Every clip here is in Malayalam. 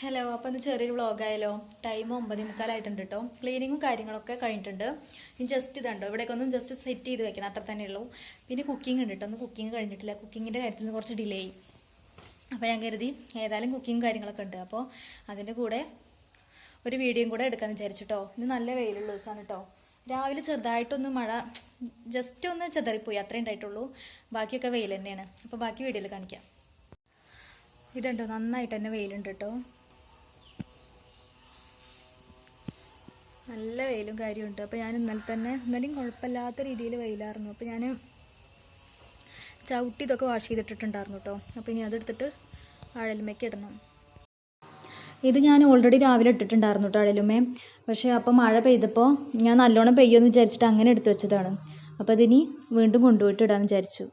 ഹലോ അപ്പോൾ ഇന്ന് ചെറിയൊരു വ്ളോഗായാലോ ടൈം ഒമ്പതേ മുക്കാലായിട്ടുണ്ട് കേട്ടോ ക്ലീനിങ്ങും കാര്യങ്ങളൊക്കെ കഴിഞ്ഞിട്ടുണ്ട്. ഇനി ജസ്റ്റ് ഇതുണ്ടോ ഇവിടേക്ക് ജസ്റ്റ് സെറ്റ് ചെയ്ത് വെക്കണം. അത്ര തന്നെ ഉള്ളൂ. പിന്നെ കുക്കിംഗ് ഉണ്ട് കേട്ടോ ഒന്ന് കുക്കിംഗ് കഴിഞ്ഞിട്ടില്ല. കുക്കിങ്ങിന്റെ കാര്യത്തിൽ നിന്ന് കുറച്ച് ഡിലേ ആയി അപ്പോൾ ഞാൻ കരുതി ഏതായാലും കുക്കിംഗ് കാര്യങ്ങളൊക്കെ ഉണ്ട്. അപ്പോൾ അതിന്റെ കൂടെ ഒരു വീഡിയോയും കൂടെ എടുക്കാമെന്ന് വിചാരിച്ചിട്ടോ ഇന്ന് നല്ല വെയിലുള്ള ദിവസമാണ് കേട്ടോ രാവിലെ ചെറുതായിട്ടൊന്ന് മഴ ജസ്റ്റ് ഒന്ന് ചെതറിപ്പോയി. അത്രേ ഉണ്ടായിട്ടുള്ളൂ. ബാക്കിയൊക്കെ വെയിൽ തന്നെയാണ്. അപ്പോൾ ബാക്കി വീഡിയോയിൽ കാണിക്കാം. ഇതുണ്ടോ നന്നായിട്ട് തന്നെ വെയിലുണ്ട് കേട്ടോ നല്ല വെയിലും കാര്യമുണ്ട് അപ്പോൾ ഞാൻ ഇന്നലെ തന്നെ ഇന്നലെയും കുഴപ്പമില്ലാത്ത രീതിയിൽ വെയിലായിരുന്നു. അപ്പോൾ ഞാൻ ചവിട്ടി ഇതൊക്കെ വാഷ് ചെയ്തിട്ടിട്ടുണ്ടായിരുന്നു കേട്ടോ അപ്പോൾ ഇനി അതെടുത്തിട്ട് അഴലുമയ്ക്ക് ഇടണം. ഇത് ഞാൻ ഓൾറെഡി രാവിലെ ഇട്ടിട്ടുണ്ടായിരുന്നു കേട്ടോ അഴലുമേ പക്ഷേ അപ്പോൾ മഴ പെയ്തപ്പോൾ ഞാൻ നല്ലോണം പെയ്യുമെന്ന് വിചാരിച്ചിട്ട് അങ്ങനെ എടുത്തു വെച്ചതാണ്. അപ്പോൾ അതിനി വീണ്ടും കൊണ്ടുപോയിട്ട് ഇടാമെന്ന് വിചാരിച്ചു.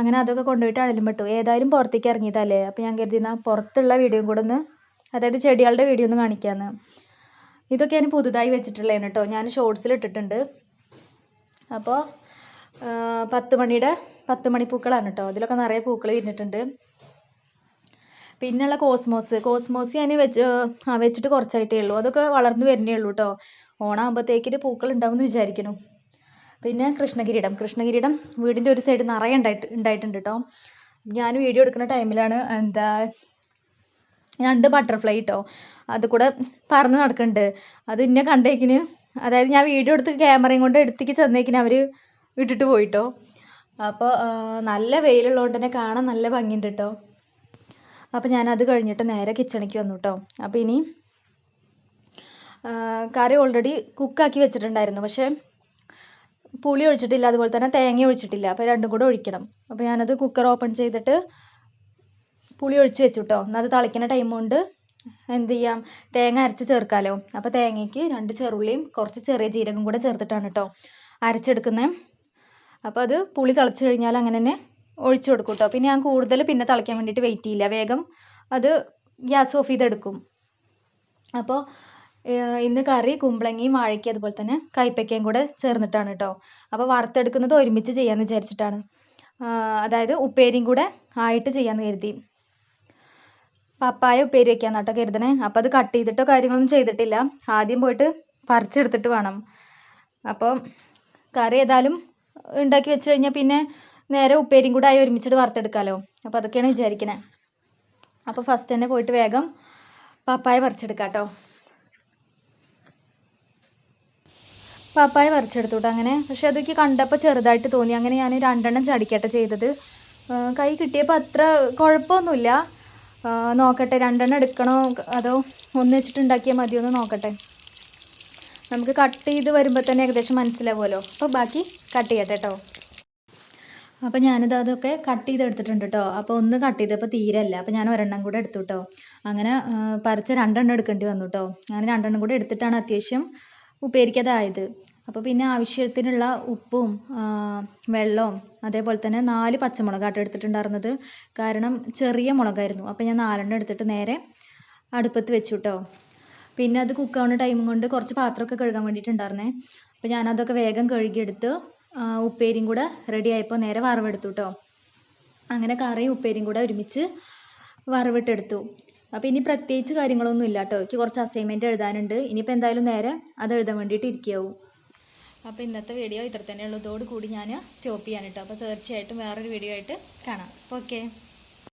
അങ്ങനെ അതൊക്കെ കൊണ്ടുപോയിട്ട് അഴലും പെട്ടു ഏതായാലും പുറത്തേക്ക് ഇറങ്ങിയതല്ലേ? അപ്പോൾ ഞാൻ കരുതി എന്നാൽ പുറത്തുള്ള വീഡിയോയും കൂടെ ഒന്ന് അതായത് ചെടികളുടെ വീഡിയോ ഒന്ന് കാണിക്കാമെന്ന് ഇതൊക്കെ പുതുതായി വെച്ചിട്ടുള്ളതാണ് കേട്ടോ. ഞാൻ ഷോർട്സിൽ ഇട്ടിട്ടുണ്ട്. അപ്പോൾ പത്ത് മണിയുടെ പത്ത് മണി പൂക്കളാണ് കേട്ടോ. അതിലൊക്കെ നിറയെ പൂക്കൾ വിരിഞ്ഞിട്ടുണ്ട്. പിന്നെയുള്ള കോസ്മോസ് കോസ്മോസ് ഞാൻ വെച്ച് വെച്ചിട്ട് കുറച്ചായിട്ടേ ഉള്ളൂ. അതൊക്കെ വളർന്നു വരുന്നേ ഉള്ളൂ കേട്ടോ. ഓണാകുമ്പോഴത്തേക്കിന് പൂക്കൾ ഉണ്ടാവും എന്ന് വിചാരിക്കുന്നു. പിന്നെ കൃഷ്ണകിരീടം. കൃഷ്ണകിരീടം വീടിന്റെ ഒരു സൈഡ് നിറയെ ഉണ്ടായിട്ട് ഉണ്ടായിട്ടുണ്ട് കേട്ടോ. ഞാൻ വീഡിയോ എടുക്കുന്ന ടൈമിലാണ് എന്താ രണ്ട് ബട്ടർഫ്ലൈ കേട്ടോ അത് കൂടെ പറന്ന് നടക്കുന്നുണ്ട് അത് ഇന്നെ കണ്ടേക്കിന് അതായത് ഞാൻ വീഡിയോ എടുത്ത് ക്യാമറയും കൊണ്ട് എടുത്തേക്ക് ചെന്നേക്കിന് അവർ ഇട്ടിട്ട് പോയിട്ടോ. അപ്പോൾ നല്ല വെയിലുള്ളതുകൊണ്ട് തന്നെ കാണാൻ നല്ല ഭംഗിയുണ്ട് കേട്ടോ അപ്പോൾ ഞാനത് കഴിഞ്ഞിട്ട് നേരെ കിച്ചണിക്ക് വന്നു കേട്ടോ അപ്പോൾ ഇനി കറി ഓൾറെഡി കുക്കാക്കി വെച്ചിട്ടുണ്ടായിരുന്നു. പക്ഷേ പുളി ഒഴിച്ചിട്ടില്ല. അതുപോലെ തന്നെ തേങ്ങ ഒഴിച്ചിട്ടില്ല. അപ്പോൾ രണ്ടും കൂടെ ഒഴിക്കണം. അപ്പോൾ ഞാനത് കുക്കർ ഓപ്പൺ ചെയ്തിട്ട് പുളി ഒഴിച്ച് വെച്ചു കേട്ടോ എന്നാൽ അത് തിളയ്ക്കുന്ന ടൈം കൊണ്ട് എന്ത് ചെയ്യാം? തേങ്ങ അരച്ച് ചേർക്കാമല്ലോ അപ്പോൾ തേങ്ങയ്ക്ക് രണ്ട് ചെറുള്ളിയും കുറച്ച് ചെറിയ ജീരകം കൂടെ ചേർത്തിട്ടാണ് കേട്ടോ അരച്ചെടുക്കുന്നത് അപ്പോൾ അത് പുളി തിളച്ച് കഴിഞ്ഞാൽ അങ്ങനെ തന്നെ ഒഴിച്ചു കൊടുക്കും കേട്ടോ പിന്നെ ഞാൻ കൂടുതൽ പിന്നെ തിളയ്ക്കാൻ വേണ്ടിയിട്ട് വെയിറ്റ് ചെയ്യില്ല. വേഗം അത് ഗ്യാസ് ഓഫ് ചെയ്തെടുക്കും. അപ്പോൾ ഇന്ന് കറി കുമ്പളങ്ങയും വാഴയ്ക്കും അതുപോലെ തന്നെ കൈപ്പയ്ക്കയും കൂടെ ചേർന്നിട്ടാണ് കേട്ടോ അപ്പോൾ വറുത്തെടുക്കുന്നത് ഒരുമിച്ച് ചെയ്യാമെന്ന് വിചാരിച്ചിട്ടാണ്. അതായത് ഉപ്പേരിയും കൂടെ ആയിട്ട് ചെയ്യാമെന്ന് കരുതി. പപ്പായ ഉപ്പേരി വെക്കാന്ന് കേട്ടോ കരുതണേ. അപ്പോൾ അത് കട്ട് ചെയ്തിട്ടോ കാര്യങ്ങളൊന്നും ചെയ്തിട്ടില്ല. ആദ്യം പോയിട്ട് പറിച്ചെടുത്തിട്ട് വേണം. അപ്പോൾ കറി ഏതായാലും ഉണ്ടാക്കി വെച്ച് കഴിഞ്ഞാൽ പിന്നെ നേരെ ഉപ്പേരിയും കൂടെ ആയി ഒരുമിച്ചിട്ട് വറുത്തെടുക്കാമല്ലോ അപ്പോൾ അതൊക്കെയാണ് വിചാരിക്കണേ. അപ്പോൾ ഫസ്റ്റ് തന്നെ പോയിട്ട് വേഗം പപ്പായ പറിച്ചെടുക്കാം കേട്ടോ പപ്പായ പറിച്ചെടുത്തുട്ടോ അങ്ങനെ. പക്ഷെ അതൊക്കെ കണ്ടപ്പോൾ ചെറുതായിട്ട് തോന്നി. അങ്ങനെ ഞാൻ രണ്ടെണ്ണം ചടിക്കട്ടെ ചെയ്തത്. കൈ കിട്ടിയപ്പോൾ അത്ര കുഴപ്പമൊന്നുമില്ല. നോക്കട്ടെ രണ്ടെണ്ണം എടുക്കണോ? അതോ ഒന്ന് വെച്ചിട്ട് ഉണ്ടാക്കിയാൽ മതിയോ എന്ന് നോക്കട്ടെ. നമുക്ക് കട്ട് ചെയ്ത് വരുമ്പോൾ തന്നെ ഏകദേശം മനസ്സിലാവുമല്ലോ. അപ്പോൾ ബാക്കി കട്ട് ചെയ്യട്ടെ കേട്ടോ. അപ്പോൾ ഞാനിത് അതൊക്കെ കട്ട് ചെയ്ത് എടുത്തിട്ടുണ്ട് കേട്ടോ അപ്പോൾ ഒന്ന് കട്ട് ചെയ്തപ്പോൾ തീരല്ല. അപ്പോൾ ഞാൻ ഒരെണ്ണം കൂടെ എടുത്തു കേട്ടോ അങ്ങനെ പറിച്ച് രണ്ടെണ്ണം എടുക്കേണ്ടി വന്നു കേട്ടോ അങ്ങനെ രണ്ടെണ്ണം കൂടെ എടുത്തിട്ടാണ് അത്യാവശ്യം ഉപ്പേരിക്കതായത് അപ്പോൾ പിന്നെ ആവശ്യത്തിനുള്ള ഉപ്പും വെള്ളവും അതേപോലെ തന്നെ നാല് പച്ചമുളക് ആട്ടോ എടുത്തിട്ടുണ്ടായിരുന്നത്. കാരണം ചെറിയ മുളകായിരുന്നു. അപ്പോൾ ഞാൻ നാലെണ്ണം എടുത്തിട്ട് നേരെ അടുപ്പത്ത് വെച്ചു കേട്ടോ പിന്നെ അത് കുക്കാവുന്ന ടൈം കൊണ്ട് കുറച്ച് പാത്രമൊക്കെ കഴുകാൻ വേണ്ടിയിട്ടുണ്ടായിരുന്നേ. അപ്പോൾ ഞാനതൊക്കെ വേഗം കഴുകിയെടുത്ത് ഉപ്പേരിയും കൂടെ റെഡി ആയപ്പോൾ നേരെ വറവെടുത്തു കേട്ടോ അങ്ങനെ കറിയും ഉപ്പേരിയും കൂടെ ഒരുമിച്ച് വറവിട്ടെടുത്തു. അപ്പോൾ ഇനി പ്രത്യേകിച്ച് കാര്യങ്ങളൊന്നും ഇല്ല കേട്ടോ എനിക്ക് കുറച്ച് അസൈൻമെന്റ് എഴുതാനുണ്ട്. ഇനിയിപ്പോൾ എന്തായാലും നേരെ അത് എഴുതാൻ വേണ്ടിയിട്ട് ഇരിക്കാവും. അപ്പോൾ ഇന്നത്തെ വീഡിയോ ഇത്ര തന്നെയുള്ളൂ. ഇതോട് കൂടി ഞാൻ സ്റ്റോപ്പ് ചെയ്യാൻ അപ്പോൾ തീർച്ചയായിട്ടും വേറൊരു വീഡിയോ ആയിട്ട് കാണാം. ഓക്കെ